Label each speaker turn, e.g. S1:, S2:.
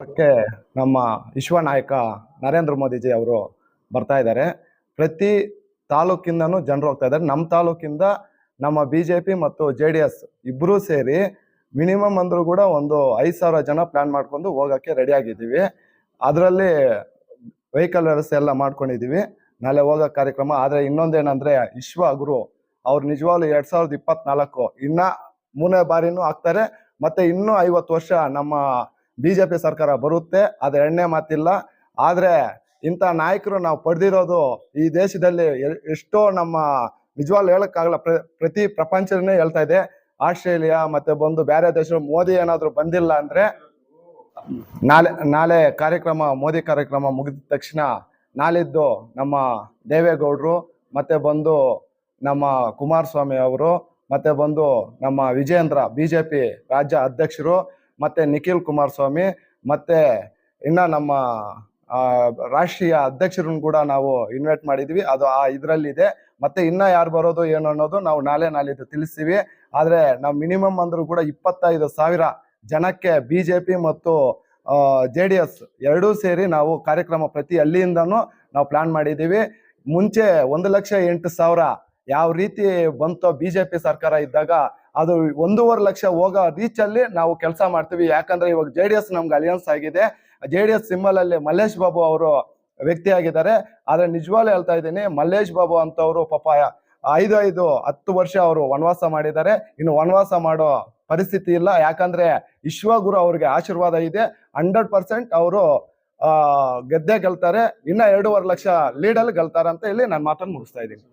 S1: ಕ್ಕೆ ನಮ್ಮ ವಿಶ್ವ ನಾಯಕ ನರೇಂದ್ರ ಮೋದಿಜಿ ಅವರು ಬರ್ತಾ ಇದ್ದಾರೆ. ಪ್ರತಿ ತಾಲೂಕಿಂದನೂ ಜನರು ಹೋಗ್ತಾ ಇದ್ದಾರೆ. ನಮ್ಮ ತಾಲೂಕಿಂದ ನಮ್ಮ ಬಿ ಜೆ ಪಿ ಮತ್ತು ಜೆ ಡಿ ಎಸ್ ಇಬ್ಬರೂ ಸೇರಿ ಮಿನಿಮಮ್ ಅಂದರೂ ಕೂಡ ಒಂದು ಐದು ಸಾವಿರ ಜನ ಪ್ಲ್ಯಾನ್ ಮಾಡ್ಕೊಂಡು ಹೋಗೋಕ್ಕೆ ರೆಡಿ ಆಗಿದ್ದೀವಿ. ಅದರಲ್ಲಿ ವೆಹಿಕಲ್ ವ್ಯವಸ್ಥೆ ಎಲ್ಲ ಮಾಡ್ಕೊಂಡಿದ್ದೀವಿ. ನಾಳೆ ಹೋಗೋ ಕಾರ್ಯಕ್ರಮ. ಆದರೆ ಇನ್ನೊಂದೇನಂದರೆ ವಿಶ್ವ ಗುರು ಅವ್ರು ನಿಜವಾಗ್ಲೂ ಎರಡು ಸಾವಿರದ ಇಪ್ಪತ್ತ್ನಾಲ್ಕು ಇನ್ನೂ ಮೂರನೇ ಬಾರಿನೂ ಆಗ್ತಾರೆ. ಮತ್ತು ಇನ್ನೂ ಐವತ್ತು ವರ್ಷ ನಮ್ಮ ಬಿಜೆಪಿ ಸರ್ಕಾರ ಬರುತ್ತೆ, ಅದು ಎಣ್ಣೆ ಮಾತಿಲ್ಲ. ಆದರೆ ಇಂಥ ನಾಯಕರು ನಾವು ಪಡೆದಿರೋದು ಈ ದೇಶದಲ್ಲಿ ಎಷ್ಟೋ ನಮ್ಮ ನಿಜವಾಗ್ಲು ಹೇಳೋಕ್ಕಾಗಲ್ಲ, ಪ್ರ- ಪ್ರತಿ ಪ್ರಪಂಚನೇ ಹೇಳ್ತಾ ಇದೆ. ಆಸ್ಟ್ರೇಲಿಯಾ ಮತ್ತೆ ಬಂದು ಬೇರೆ ದೇಶ ಮೋದಿ ಏನಾದರೂ ಬಂದಿಲ್ಲ ಅಂದರೆ ನಾಳೆ ನಾಳೆ ಕಾರ್ಯಕ್ರಮ, ಮೋದಿ ಕಾರ್ಯಕ್ರಮ ಮುಗಿದ ತಕ್ಷಣ ನಾಳಿದ್ದು ನಮ್ಮ ದೇವೇಗೌಡರು, ಮತ್ತೆ ಬಂದು ನಮ್ಮ ಕುಮಾರಸ್ವಾಮಿ ಅವರು, ಮತ್ತೆ ಬಂದು ನಮ್ಮ ವಿಜೇಂದ್ರ, ಬಿಜೆಪಿ ರಾಜ್ಯ ಅಧ್ಯಕ್ಷರು ಮತ್ತೆ ನಿಖಿಲ್ ಕುಮಾರಸ್ವಾಮಿ, ಮತ್ತೆ ಇನ್ನ ನಮ್ಮ ರಾಷ್ಟ್ರೀಯ ಅಧ್ಯಕ್ಷರನ್ನು ಕೂಡ ನಾವು ಇನ್ವೈಟ್ ಮಾಡಿದ್ವಿ. ಅದು ಆ ಇದರಲ್ಲಿದೆ. ಮತ್ತೆ ಇನ್ನ ಯಾರು ಬರೋದು ಏನು ಅನ್ನೋದು ನಾವು ನಾಳೆ ನಾಳಿದ್ದು ತಿಳಿಸ್ತೀವಿ. ಆದ್ರೆ ನಾವು ಮಿನಿಮಮ್ ಅಂದ್ರೂ ಕೂಡ ಇಪ್ಪತ್ತೈದು ಸಾವಿರ ಜನಕ್ಕೆ ಬಿ ಜೆ ಪಿ ಮತ್ತು ಜೆ ಡಿ ಎಸ್ ಎರಡೂ ಸೇರಿ ನಾವು ಕಾರ್ಯಕ್ರಮ ಪ್ರತಿ ಹಳ್ಳಿಯಿಂದನೂ ನಾವು ಪ್ಲಾನ್ ಮಾಡಿದ್ದೀವಿ. ಮುಂಚೆ ಒಂದು ಲಕ್ಷ ಎಂಟು ಸಾವಿರ ಯಾವ ರೀತಿ ಬಂತೋ ಬಿಜೆಪಿ ಸರ್ಕಾರ ಇದ್ದಾಗ ಅದು ಒಂದೂವರೆ ಲಕ್ಷ ಹೋಗೋ ರೀಚ್ ಅಲ್ಲಿ ನಾವು ಕೆಲಸ ಮಾಡ್ತೀವಿ. ಯಾಕಂದ್ರೆ ಇವಾಗ ಜೆ ಡಿ ಎಸ್ ನಮ್ಗೆ ಅಲಿಯನ್ಸ್ ಆಗಿದೆ. ಜೆ ಡಿ ಎಸ್ ಸಿಂಬಲ್ ಅಲ್ಲಿ ಮಲ್ಲೇಶ್ ಬಾಬು ಅವರು ವ್ಯಕ್ತಿ ಆಗಿದ್ದಾರೆ ಆದ್ರೆ ನಿಜವಾಗ್ಲೂ ಹೇಳ್ತಾ ಇದ್ದೀನಿ, ಮಲ್ಲೇಶ್ ಬಾಬು ಅಂತವರು ಪಾಪ ಐದು ಐದು ಹತ್ತು ವರ್ಷ ಅವರು ವನವಾಸ ಮಾಡಿದ್ದಾರೆ. ಇನ್ನು ವನವಾಸ ಮಾಡೋ ಪರಿಸ್ಥಿತಿ ಇಲ್ಲ. ಯಾಕಂದ್ರೆ ವಿಶ್ವಗುರು ಅವ್ರಿಗೆ ಆಶೀರ್ವಾದ ಇದೆ. ಹಂಡ್ರೆಡ್ ಪರ್ಸೆಂಟ್ ಅವರು ಗೆದ್ದೆ ಗೆಲ್ತಾರೆ. ಇನ್ನ ಎರಡೂವರೆ ಲಕ್ಷ ಲೀಡಲ್ಲಿ ಗೆಲ್ತಾರೆ ಅಂತ ಇಲ್ಲಿ ನಾನು ಮಾತನ್ನು ಮುಗಿಸ್ತಾ ಇದ್ದೀನಿ.